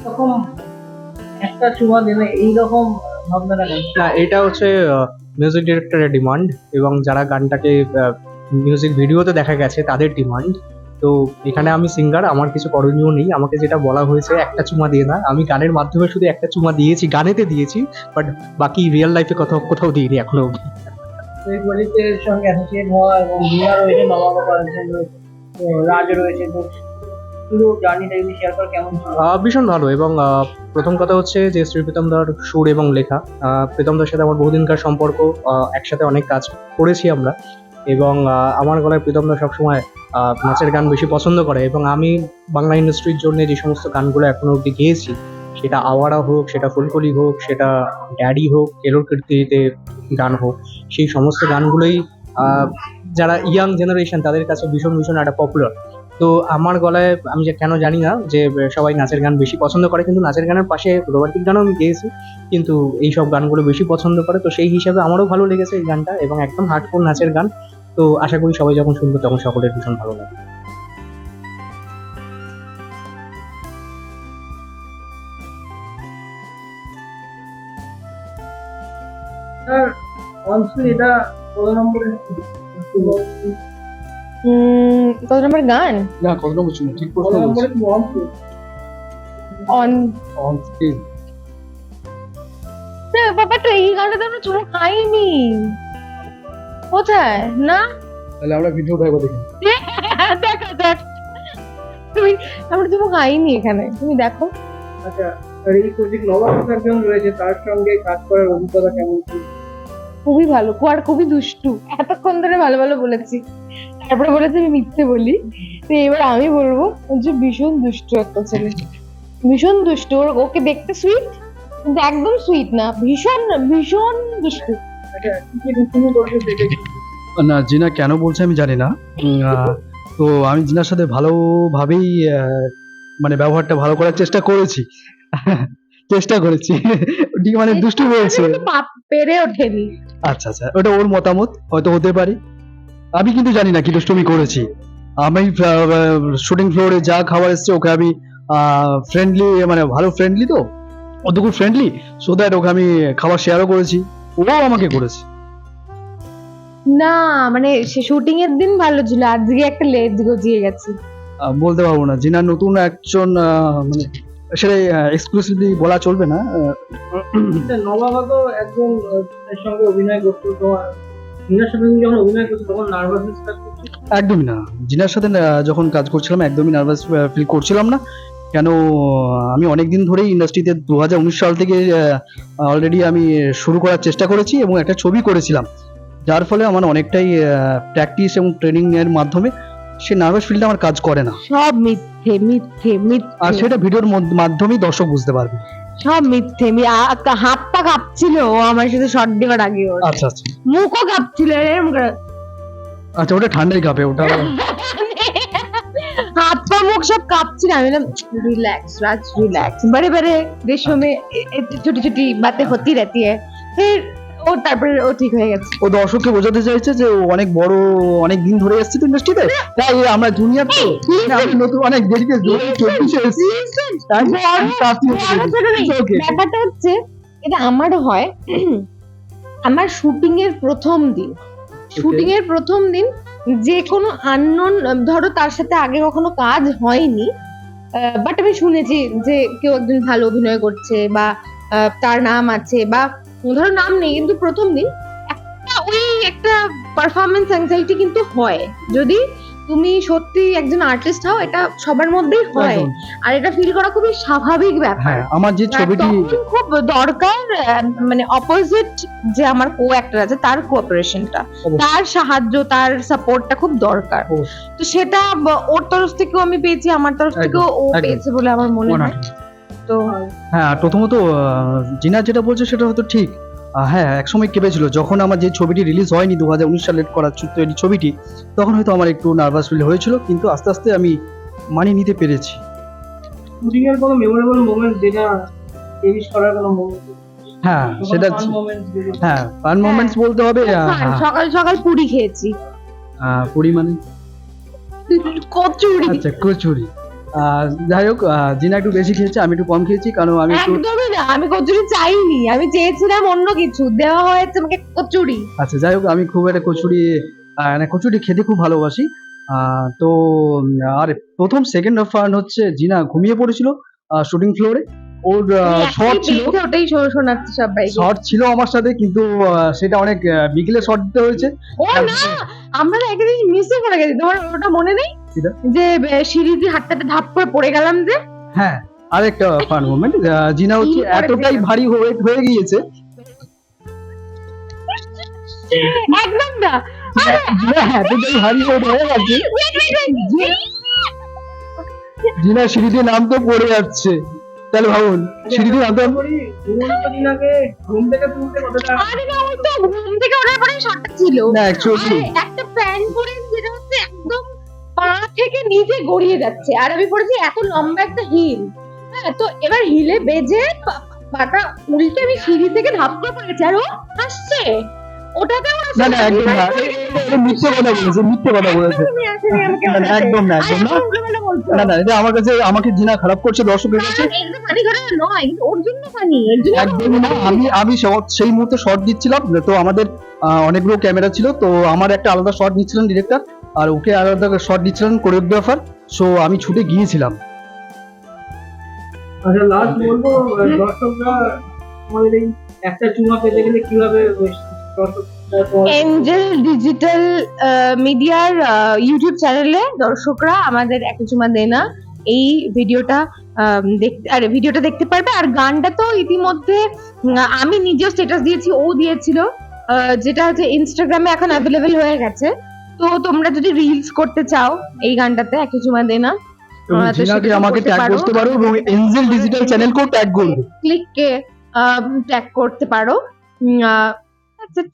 এরকম একটা চুমা দেবে এইরকম ভাবনাটা না এটা হচ্ছে মিউজিক ডিরেক্টরের ডিমান্ড এবং যারা গানটাকে মিউজিক ভিডিওতে দেখা গেছে তাদের ডিমান্ড তো এখানে আমি সিঙ্গার আমার কিছু করণীয় নেই। আমাকে যেটা বলা হয়েছে একটা চুমা দিয়ে না। আমি গানের মাধ্যমে শুধু একটা চুমা দিয়েছি গানেতে দিয়েছি বাট বাকি রিয়েল লাইফে কোথাও কোথাও দিইনি এখনও অবধি। সঙ্গে অ্যাসোসিয়েট হওয়া এবং রিয়া রয়েছে নবাব রয়েছে রাজ রয়েছে তো পুরো জার্নিটা যদি শেয়ার করে কেমন ভীষণ ভালো এবং প্রথম কথা হচ্ছে যে শ্রী প্রীতমদার সুর এবং লেখা। আহ, প্রীতমদার সাথে আমার বহুদিনকার সম্পর্ক একসাথে অনেক কাজ করেছি আমরা। এবং আমার গলায় প্রীতমদা সবসময় আহ, নাচের গান বেশি পছন্দ করে। এবং আমি বাংলা ইন্ডাস্ট্রির জন্য যে সমস্ত গানগুলো এখনও অবধি গেয়েছি সেটা আওয়ারা হোক সেটা ফুলকলি হোক সেটা ড্যাডি হোক কেরোর কীর্তিতে গান হোক সেই সমস্ত গানগুলোই যারা ইয়াং জেনারেশন তাদের কাছে ভীষণ ভীষণ একটা পপুলার তো আমার গলায় আমি যে কেন জানি না যে সবাই নাচের গান বেশি পছন্দ করে কিন্তু নাচের গানের পাশে রোমান্টিক গানও আমি গেয়েছি। কিন্তু এই সব গানগুলো বেশি পছন্দ করে তো সেই হিসাবে আমারও ভালো লেগেছে এই গানটা এবং একদম হার্ডকোর নাচের গান। তো আশা করি সবাই যখন শুনবে তখন সকলের ভীষণ ভালো লাগবে। স্যার অনস্ক্রিন এটা নম্বরের উম, কত নম্বর গান? না কত নম্বর ছিল ঠিক কত প্রশ্ন বলছি। অন অন স্ক্রিন বাবা তো এই গানটা তো আমরা চুমু খাইনি। কোথায়? না? তাহলে আমরা একবার দেখি। দেখা যাক। তুমি আমরা চুমু খাইনি এখানে। তুমি দেখো। আচ্ছা আর এই প্রজেক্ট একজন রয়েছে তার সঙ্গে কাজ করার অভিজ্ঞতা কেমন ছিল? খুবই ভালো আর খুবই দুষ্টু। এতক্ষণ ধরে ভালো ভালো বলেছি। তারপরে বলেছে আমি মিথ্যে বলি। তো এবার আমি বলব যে ভীষণ দুষ্ট একটা ছেলে। ভীষণ দুষ্টু। ওর ওকে দেখতে সুইট কিন্তু একদম সুইট না। ভীষণ ভীষণ দুষ্টু। আচ্ছা না জিনা কেন বলছে আমি জানি না। আহ, তো আমি জিনার সাথে ভালোভাবেই আহ, মানে ব্যবহারটা ভালো করার চেষ্টা করেছি। চেষ্টা করেছি। মানে দুষ্টু বলছে পেরে ওঠেনি। আচ্ছা আচ্ছা ওটা ওর মতামত হয়তো হতে পারে। আমি কিন্তু জানি না কি দুষ্টুমি করেছি। আমি শুটিং ফ্লোরে যা খাবার এসছে ওকে আমি ফ্রেন্ডলি মানে ভালো ফ্রেন্ডলি তো? অতটুকু ফ্রেন্ডলি সো দ্যাট ওকে আমি খাবার শেয়ারও করেছি। ও আমাকে করেছে। না মানে সে শুটিং এর দিন ভালো ছিল আজকে একটা লেজ গজিয়ে গেছে। বলতে পারব না যিনার নতুন একজন আহ, মানে সেটা এক্সক্লুসিভলি বলা চলবে না আচ্ছা নবাবা তো একজন এর সঙ্গে অভিনয় করতো তোমার? মিনার সাথে তুমি যখন অভিনয় করছ তখন নার্ভাসনেস কাজ করছ একদমই না। জিনার সাথে যখন কাজ করছিলাম একদমই নার্ভাস ফিল করছিলাম না। কেন আমি অনেক দিন ধরেই ইন্ডাস্ট্রিতে দু হাজার উনিশ সাল থেকে অলরেডি আমি শুরু করার চেষ্টা করেছি এবং একটা ছবি করেছিলাম। যার ফলে আমার অনেকটাই প্র্যাকটিস এবং ট্রেনিং এর মাধ্যমে সে নার্ভাস ফিলটা আমার কাজ করে না। সব মিথ্যে। মিথ্যে মিথ্যে মিথ্যে। আর সেটা ভিডিওর মাধ্যমেই দর্শক বুঝতে পারবে। সব মিথ্যে হাত পা কাঁপছিল আমার সাথে শর্ট দেওয়ার আগে আচ্ছা আচ্ছা। মুখও কাঁপছিল আচ্ছা ওটা ঠান্ডাই কাঁপে ওটা হাত পা মুখ সব কাঁপছিল আমি বললাম রিল্যাক্স রাজ রিল্যাক্স বারে বারে দেশ মে ছোটি ছোটি বাতে হতি रहती ও তারপরে ও ঠিক হয়ে গেছে। ও দর্শককে বোঝাতে চাইছে যে ও অনেক বড় অনেক দিন ধরে এসেছে তো ইন্ডাস্ট্রিতে তাই আমরা জুনিয়র তো। আমি নতুন অনেক দেরিতে চব্বিশে এসেছি. ব্যাপারটা হচ্ছে এটা আমারও হয় আমার শুটিং এর প্রথম দিন। শুটিং এর প্রথম দিন যে কোনো আননোন ধরো তার সাথে আগে কখনো কাজ হয়নি বাট আমি শুনেছি যে কেউ একজন ভালো অভিনয় করছে বা তার নাম আছে বা ধরো নাম নেই কিন্তু প্রথম দিন একটা ওই একটা পারফরমেন্স অ্যাংজাইটি কিন্তু হয়। যদি তুমি সত্যি একজন আর্টিস্ট হও এটা সবার মধ্যেই হয়। আর এটা ফিল করা খুবই স্বাভাবিক ব্যাপার। হ্যাঁ আমার যে ছবিটি খুব দরকার মানে অপোজিট যে আমার কো অ্যাক্টর আছে তার কোঅপারেশনটা তার সাহায্য তার সাপোর্টটা খুব দরকার। তো সেটা ওর তরফ থেকেও আমি পেয়েছি আমার তরফ থেকেও ও পেয়েছে বলে আমার মনে হয়। তো হ্যাঁ। আর প্রথমত জিনা যেটা বলছে সেটা হয়তো ঠিক। হ্যাঁ একসময় কেঁপেছিল। যখন আমার যে ছবিটি রিলিজ হয়নি দু হাজার উনিশ সালে করা তৈরি ছবিটি তখন হয়তো আমার একটু নার্ভাস ফিল হয়েছিল কিন্তু আস্তে আস্তে আমি মানিয়ে নিতে পেরেছি। শুটিং এর কোনো মেমোরেবল মোমেন্ট যেটা চেরিশ করার কোনো মোমেন্ট হ্যাঁ সেটা মোমেন্ট হ্যাঁ ফান মোমেন্টস বলতে হবে হ্যাঁ, সকাল সকাল পুরি খেয়েছি। পুরি মানে? কচুরি। আচ্ছা কচুরি। যাই হোক জিনা একটু বেশি খেয়েছে আমি একটু কম খেয়েছি কারণ আমি একটু একদমই না আমি কচুরি চাইনি আমি চেয়েছিলাম অন্য কিছু দেওয়া হয়েছে আমাকে কচুরি। আচ্ছা যাই হোক আমি খুব একটা কচুরি মানে কচুরি খেতে খুব ভালোবাসি। তো আর প্রথম সেকেন্ড ফার্ন হচ্ছে জিনা ঘুমিয়ে পড়েছিল শুটিং ফ্লোরে ওর শর্ট ছিল। ওটাই শোনাচ্ছে সবাই শর্ট ছিল আমার সাথে কিন্তু সেটা অনেক বিকেলে শর্ট দিতে হয়েছে। ও না আমরা একদিন মিসই করে গেছি তোমার ওটা মনে নেই? কিটা? যে আহ, সিঁড়ি দিয়ে হাতটাতে ধাপ করে পড়ে গেলাম যে। হ্যাঁ আরেকটা ফান মোমেন্ট জিনা হচ্ছে এতটাই ভারী হয়ে হয়ে গিয়েছে। একদম না। এতটাই ভারী হয়ে গেছে Wait, wait, wait. জিনা সিঁড়ি দিয়ে নামতে পড়ে যাচ্ছে। তাহলে ভাবুন সিঁড়ি দিয়ে নামতে ঘুম থেকে তুলতে কতটা? ঘুম থেকে ওঠার পরে ছিল। না অ্যাকচুয়ালি একটা প্যান্ট পরে পা থেকে নিচে গড়িয়ে যাচ্ছে। আর আমি পরেছি এত লম্বা একটা হিল। হ্যাঁ তো এবার হিলে বেজে পাটা উল্টে আমি সিঁড়ি থেকে ধাপ করে পড়ে আর ও হাসছে। ওটাতে না না একদম না। এ- এ- এটা মিথ্যে কথা বলেছে মিথ্যে কথা বলেছে। তুমি আসলে আমাকে না, না, একদম না একদম না। না না এটা আমার কাছে আমাকে জিনা খারাপ করছে দর্শকের কাছে নয় ওর জন্য ফানি একদম না আমি আমি সেই মুহূর্তে শর্ট দিচ্ছিলাম তো আমাদের অনেকগুলো ক্যামেরা ছিল তো আমার একটা আলাদা শট নিচ্ছিলেন ডিরেক্টর আর ওকে আলাদা শট দিচ্ছিলেন কোরিওগ্রাফার সো আমি ছুটে গিয়েছিলাম। আচ্ছা লাস্ট বলব দর্শকরা আমাদের এই একটা চুমা পেতে গেলে কীভাবে এঞ্জেল ডিজিটাল মিডিয়ার ইউটিউব চ্যানেলে দর্শকরা আমাদের একটা চুমা দেনা এই ভিডিওটা দেখতে আরে ভিডিওটা দেখতে পারবে। আর গানটা তো ইতিমধ্যে আমি নিজেও স্ট্যাটাস দিয়েছি ও দিয়েছিল আহ, যেটা হচ্ছে ইনস্টাগ্রামে এখন অ্যাভেলেবেল হয়ে গেছে। তো তোমরা যদি রিলস করতে চাও এই গানটাতে একটা চুমা দেনা জিনাকে আমাকে করতে ট্যাগ পারো। করতে পারো এবং এঞ্জেল ডিজিটাল চ্যানেলকেও ট্যাগ করবে ক্লিককে ট্যাগ করতে পারো দ্যাটস it.